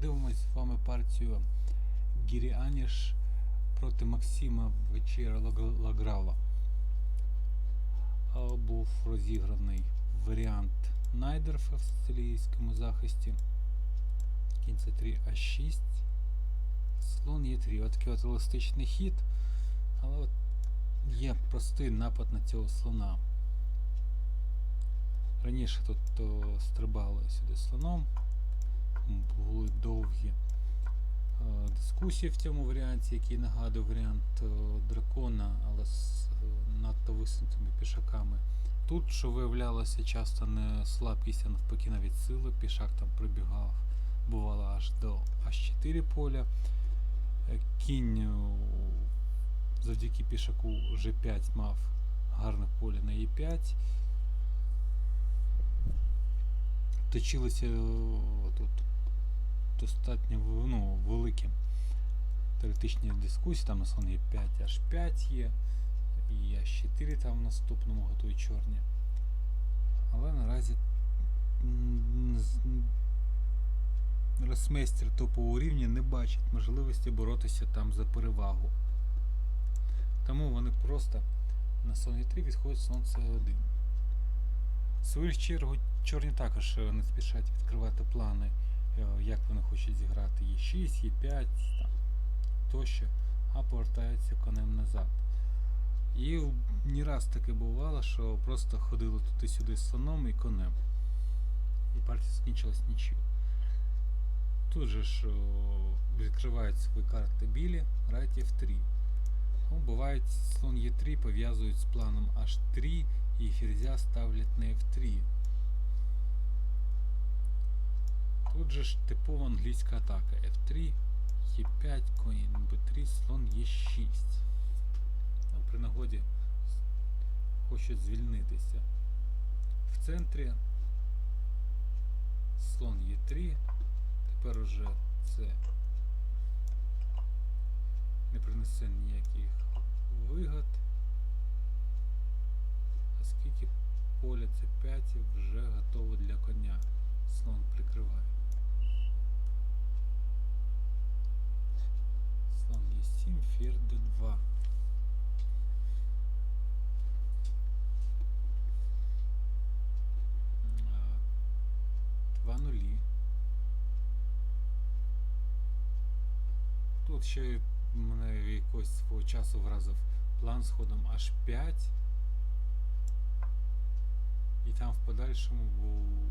подивимось з вами партію Гіріаніш проти Максима Вечера Лаг- Лаграва. Був розіграний варіант Найдерфа в сицилійському захисті. Кінь це 3 А6. Слон Е3. Отакий от еластичний хід. Але от є простий напад на цього слона. Раніше тут то стрибали сюди слоном. Були довгі е, дискусії в цьому варіанті, який нагадує варіант е, дракона, але з е, надто висунутими пішаками. Тут, що виявлялося часто не слабкість, а навпаки навіть сила, пішак там прибігав, бувало аж до H4 поля. Кінь завдяки пішаку G5 мав гарне поле на E5. Точилися тут достатньо ну, великі теоретичні дискусії, там на слон є 5 аж 5 є, і аж 4 там в наступному готують чорні. Але наразі росмейстер топового рівня не бачить можливості боротися там за перевагу. Тому вони просто на слон Е3 відходять слон С1. В свою чергу чорні також е, не спішать відкривати плани, як вони хочуть зіграти Е6, Е5 там, тощо, а повертаються конем назад. І не раз таке бувало, що просто ходили туди-сюди з слоном і конем. І партія закінчилась нічим. Тут же ж відкривають свої карти білі, грають F3. Ну, бувають слон Е3 пов'язують з планом H3 і ферзя ставлять на F3. Тут же ж типова англійська атака. F3, Е5, конь B3, слон Е6. Ну, при нагоді хочуть звільнитися. В центрі слон Е3. Тепер уже це не принесе ніяких вигод. Оскільки поле С5 вже готове для коня. Слон прикриває. Слон Е7, ферзь Д2. Два нулі. Тут ще мене якось свого часу вразив план з ходом H5. І там в подальшому був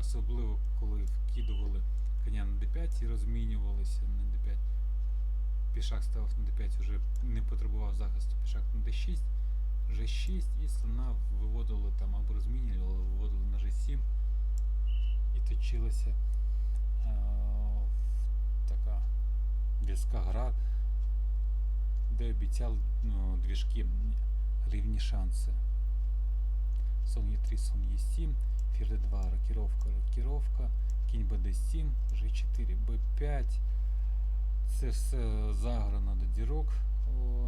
особливо коли вкидували коня на d5 і розмінювалися на d5. Пішак ставив на d5, вже не потребував захисту. Пішак на d6, g6 і слона виводили там або розмінювали, виводили на g7 і точилася е, така в'язка гра, де обіцяли ну, двіжки рівні шанси. Сон Е3, сон Е7, ферзь Д2, рокіровка, рокіровка, кінь БД7, G4, Б5. Це все заграно до дірок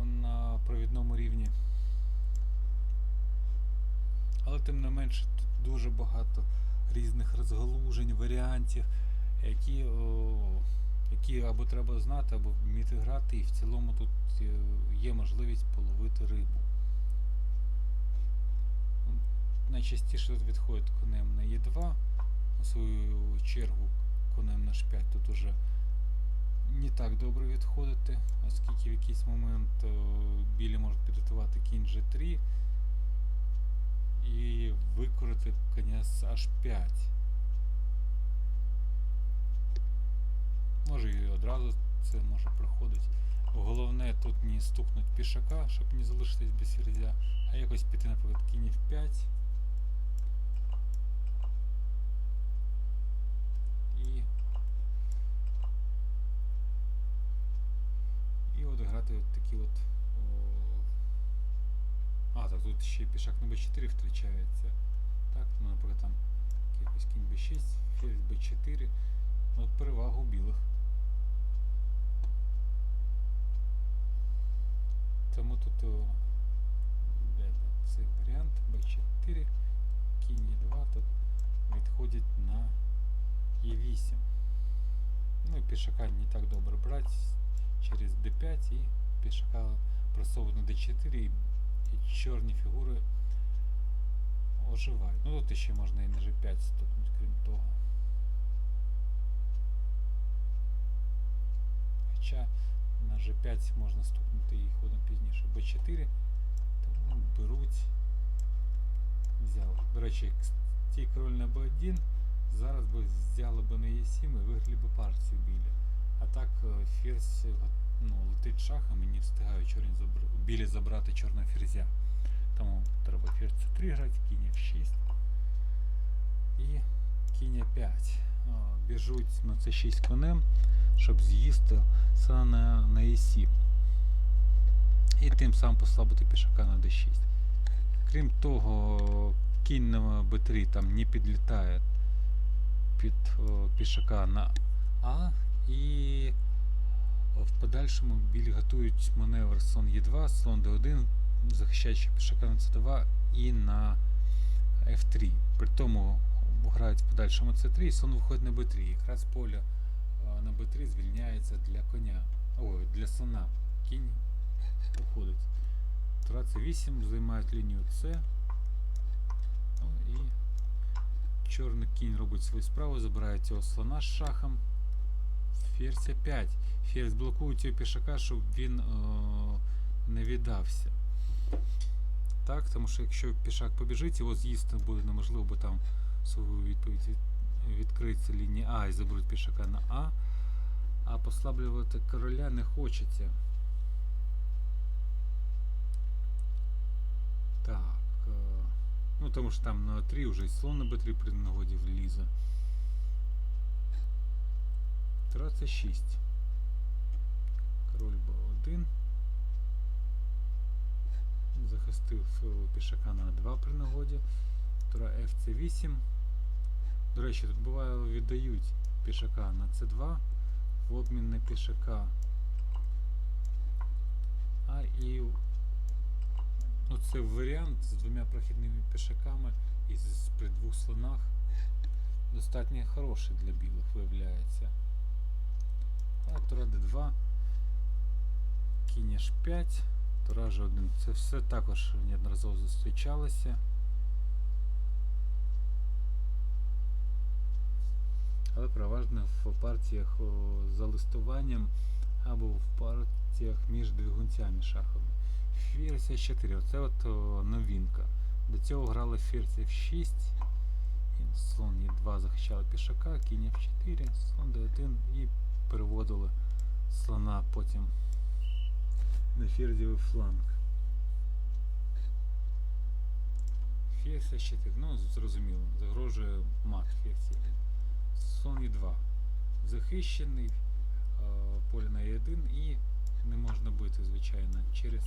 на провідному рівні. Але тим не менше тут дуже багато різних розгалужень, варіантів, які, о, які або треба знати, або вміти грати, і в цілому тут е, є можливість половити рибу найчастіше тут відходить конем на Е2, У свою чергу конем на H5 тут уже не так добре відходити, оскільки в якийсь момент е, білі можуть підготувати кінь G3 і викорити коня з H5. Може і одразу це може проходити. Головне тут не стукнуть пішака, щоб не залишитись без сердя, а якось піти наприклад, кінь не в 5. Ще пішак на b4 втрачається. Так, ну, наприклад, там якийсь кінь b6, ферзь b4. Ну, От перевагу білих. Тому тут о, цей варіант b4, кінь e2 тут відходять на і 8. Ну і пішака не так добре брати через d5 і пішака просовують на d4 і, і чорні фігури оживають. Ну тут ще можна і на g5 стукнути, крім того. Хоча на g5 можна стукнути і ходом пізніше. b4 тому беруть. Взяли. До речі, ті король на b1 зараз би взяли б на e7 і виграли б партію білі. А так е, ферзь ну, летить шахом і не встигає чорні забр... білі забрати чорного ферзя. Тому треба ферзь c3 грати, кінь f6 і кінь 5 Біжуть на c6 конем, щоб з'їсти саме на, на e7. І тим самим послабити пішака на d6. Крім того, кінь на b3 там не підлітає під о, пішака на А і в подальшому білі готують маневр слон Е2, слон d1, захищаючи пішака на c2 і на f3. При тому грають в подальшому c3 і слон виходить на b3. Якраз поле на b3 звільняється для коня. Ой, для слона. Кінь уходить. Тура c8 займають лінію С. Ну і чорний кінь робить свою справу, забирає цього слона з шахом. Ферзь 5. Ферзь блокує цього пішака, щоб він е, не віддався. Так, тому що якщо пішак побіжить, його з'їсти буде неможливо, бо там свою відповідь від- відкриється лінія А і заберуть пішака на А. А послаблювати короля не хочеться. Так. е, Ну, тому що там на А3 вже і слон на b3 при нагоді влізе. Це 6. Король b1. Захистив пішака на 2 при нагоді. Тура f це 8. До речі, тут буває віддають пішака на c2 в обмін на пішака. А і Ну, це варіант з двома прохідними пішаками і з при двох слонах достатньо хороший для білих виявляється. Тура d2, кінь h5, Тура g1. Це все також неодноразово зустрічалося. Але переважно в партіях за листуванням або в партіях між двигунцями шаховими. Ферзь F4, оце от новинка. До цього грали ферзь F6, слон Е2 захищали пішака, кінь F4, слон D1 і переводили слона потім на ферзівий фланг. Ферзь F4, ну зрозуміло, загрожує мат ферзь Е1. Слон Е2 захищений, е, поле на Е1 і не можна бити, звичайно, через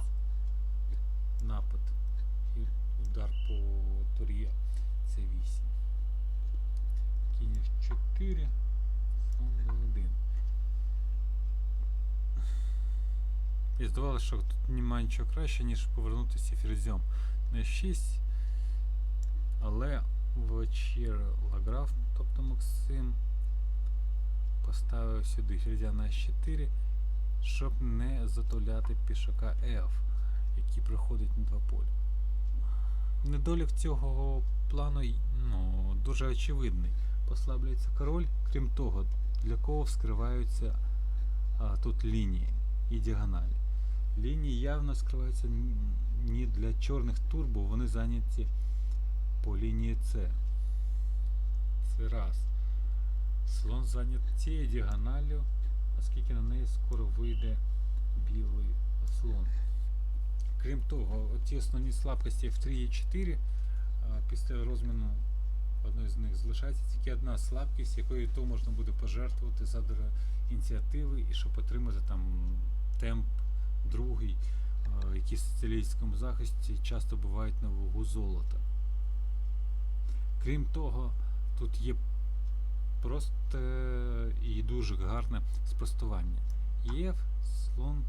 напад і удар по турі С8. Кінь F4, слон D1. І здавалося, що тут немає нічого краще, ніж повернутися ферзем на F6. Але вечір Лаграф, тобто Максим, поставив сюди ферзя на H4, щоб не затуляти пішака F, який приходить на два поля. Недолік цього плану ну, дуже очевидний. Послаблюється король, крім того, для кого вскриваються а, тут лінії і діагоналі. Лінії явно скриваються не для чорних тур, бо вони зайняті по лінії С. Це раз. Слон зайнят цією діагоналлю, оскільки на неї скоро вийде білий слон. Крім того, ті основні слабкості F3 і 4 після розміну одної з них залишається тільки одна слабкість, якою то можна буде пожертвувати задля ініціативи і щоб отримати там темп другий, а, які в сицилійському захисті часто бувають на вагу золота. Крім того, тут є просто і дуже гарне спростування. Єв, слон,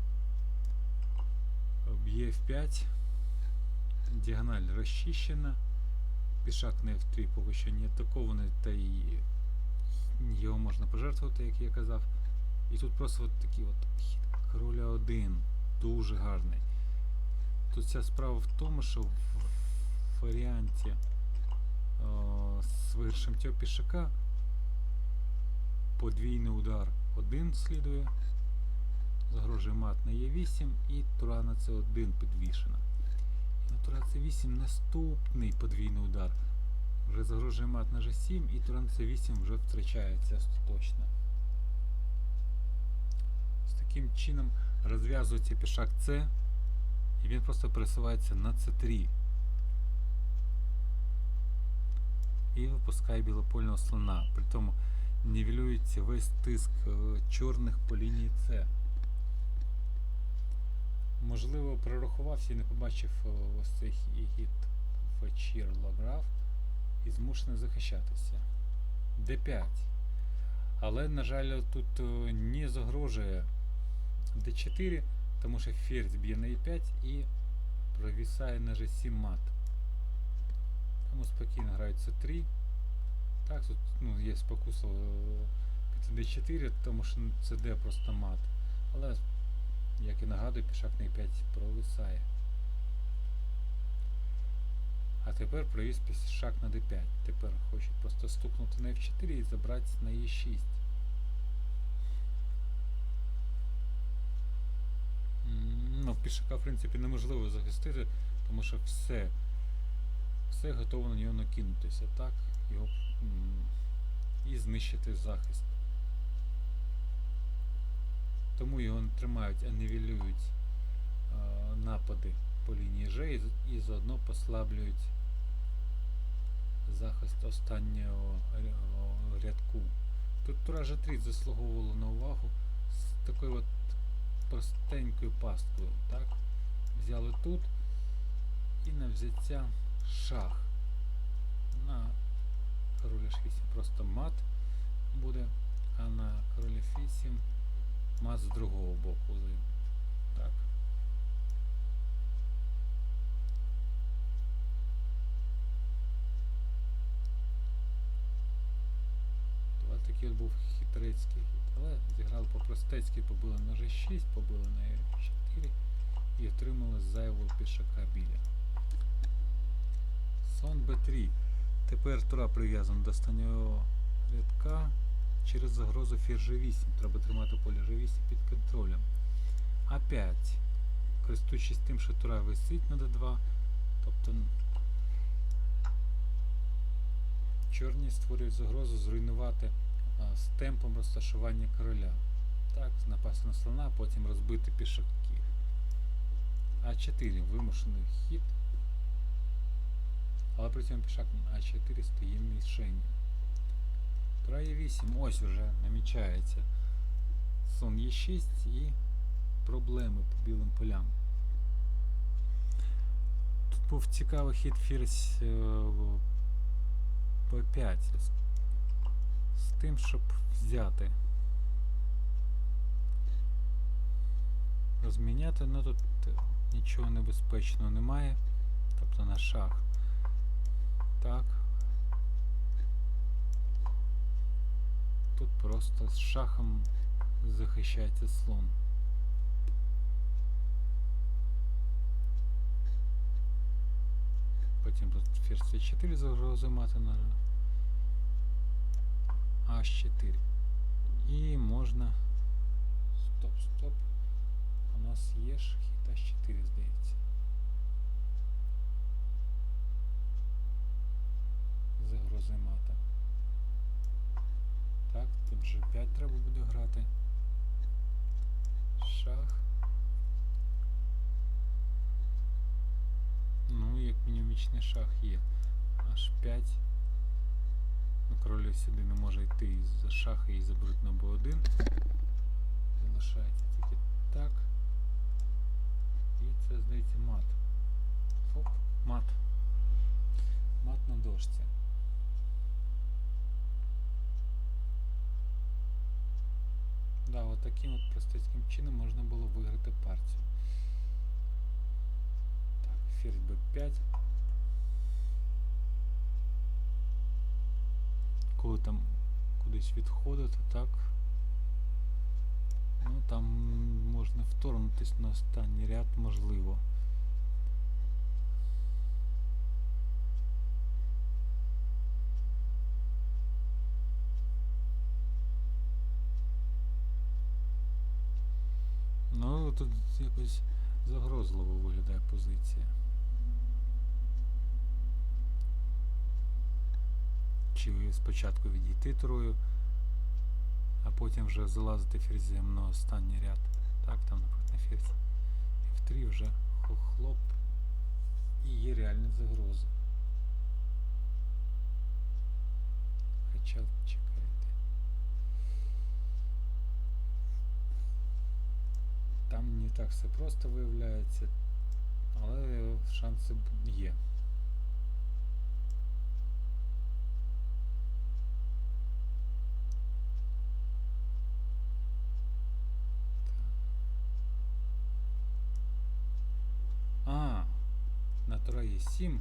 б'є F5, діагональ розчищена, пішак на F3 поки що не атакований, та й його можна пожертвувати, як я казав. І тут просто от такий от хід короля 1. Дуже гарний. Тут вся справа в тому, що в варіанті о, з цього пішака подвійний удар 1 слідує, загрожує мат на Е8 і тура на С1 підвішена. І на тура С8 наступний подвійний удар. Вже загрожує мат на G7 і тура на С8 вже втрачається остаточно. З таким чином розв'язується пішак С і він просто пересувається на С3. І випускає білопольного слона. При тому нівелюється весь тиск е, чорних по лінії С. Можливо, прорахувався і не побачив е, ось цей хід Фечір Лаграф і змушений захищатися. Д5. Але, на жаль, тут е, не загрожує Д4, тому що ферзь б'є на Е5 і провісає на G7 мат. Тому спокійно грають С3. Так, тут ну, є спокуса е, піти D4, тому що це D просто мат. Але, як і нагадую, пішак на E5 провисає. А тепер провіз пішак на D5. Тепер хочуть просто стукнути на F4 і забрати на E6. М, Ну, пішака, в принципі, неможливо захистити, тому що все, все готово на нього накинутися, так? Його і знищити захист. Тому його не тримають, а нівелюють е, напади по лінії Ж і, і заодно послаблюють захист останнього рядку. Тут Тура G3 заслуговувало на увагу з такою от простенькою пасткою. Так? Взяли тут і на взяття шах. На король H8 просто мат буде, а на король F8 мат з другого боку. Так. Ось такий от був хитрецький. Але зіграли по-простецьки, побили на G6, побили на E4 і отримали зайвого пішака біля. Сон B3. Тепер тура прив'язана до останнього рядка через загрозу фір G8. Треба тримати поле G8 під контролем. А5. Користуючись тим, що тура висить на D2. Тобто чорні створюють загрозу зруйнувати з темпом розташування короля. Так, напасти на слона, а потім розбити пішаків. А4 вимушений хід. Але при цьому пішак на А4 стає мішенью. Тура Е8, ось уже намічається. Сон Е6 і проблеми по білим полям. Тут був цікавий хід ферзь е, в P5 З, тим, щоб взяти. Розміняти, ну тут е, нічого небезпечного немає. Тобто на шах. Так. Тут просто з шахом захищається слон. Потім тут ферзь c4 загрози мати на H4. І можна. Стоп, стоп. У нас є ж хід H4, здається. Загрози мата. Так, тут G5 треба буде грати. Шах. Ну, як мінімум вічний шах є. H5. Король сюди не може йти із-за шаха і заберуть на Б1. Залишається тільки так. І це, здається, мат. Оп, мат. Мат на дошці. Да, от таким от простецьким чином можна було виграти партію. Так, ферзь b5. Коли там кудись відходити, так. Ну там можна вторгнутись на останній ряд, можливо. Ну, тут якось загрозливо виглядає позиція. Чи спочатку відійти трою, а потім вже залазити ферзем на останній ряд. Так, там, наприклад, на ферзь. F3 вже хлоп. І є реальні загрози. Хоча чекайте. Там не так все просто виявляється, але шанси є. А, на троє 7.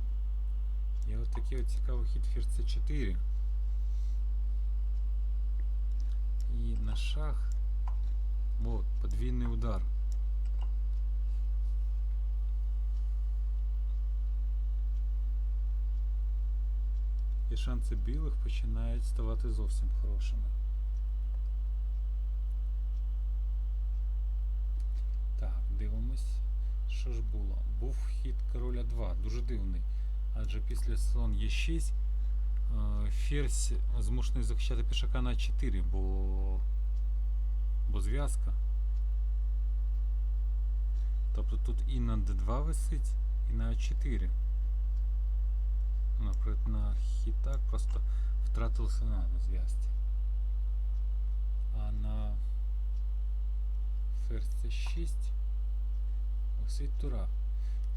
Є от такий от цікавий хід ферзь c4. І на шах. Вот, подвійний удар. І шанси білих починають ставати зовсім хорошими. Так, дивимось. Що ж було? Був хід короля 2, дуже дивний. Адже після слон Е6 е, ферзь змушений захищати пішака на 4, бо, бо зв'язка. Тобто тут і на d2 висить, і на А4. Наприклад, на хітак просто втратив слона на зв'язці. А на ферзь c6 висить тура.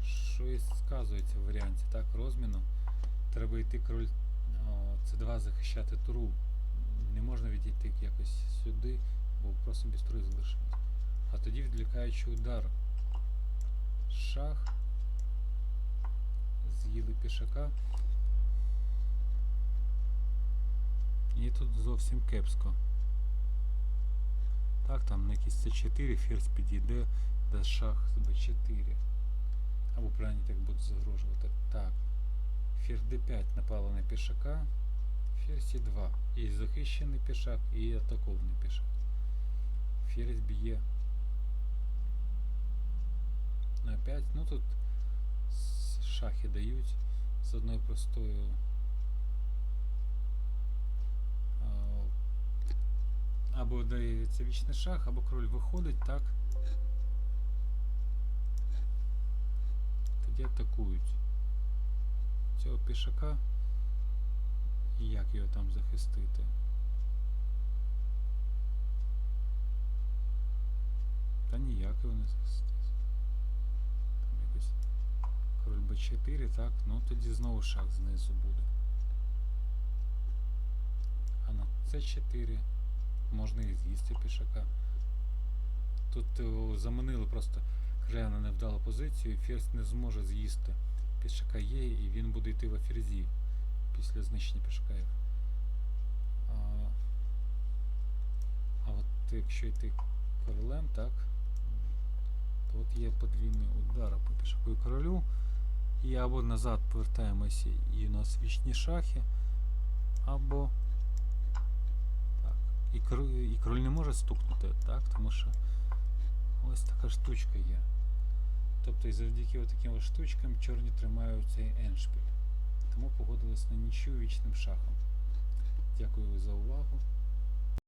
Що і сказується в варіанті так, розміну. Треба йти король c2 захищати туру. Не можна відійти якось сюди, бо просто без тури залишимось. А тоді відлікаючи удар. Шах. З'їли пішака. І тут зовсім кепсько. Так, там на якийсь c4 ферзь підійде, де шах з b4. Або правильно так буде загрожувати. Так. Ферзь d5 напала на пішака. Ферзь e2. І захищений пішак, і атакований пішак. Ферзь б'є на 5. Ну тут шахи дають з одною простою. Або дається вічний шах, або король виходить, так. Тоді атакують цього пішака. І як його там захистити? Та ніяк його не захистити. Там якось король b4, так, ну тоді знову шах знизу буде. А на c4 можна і з'їсти пішака. Тут о, заманили просто короля на невдалу позицію, ферзь не зможе з'їсти. Пішака є, і він буде йти в ферзі після знищення пішака. F. А, а от якщо йти королем, так, то от є подвійний удар по пішаку і королю. І або назад повертаємося і у нас вічні шахи, або так. І король, і король не може стукнути, так, тому що ось така штучка є. Тобто і завдяки таким штучкам чорні тримають цей еншпіль. Тому погодились на нічю вічним шахом. Дякую за увагу.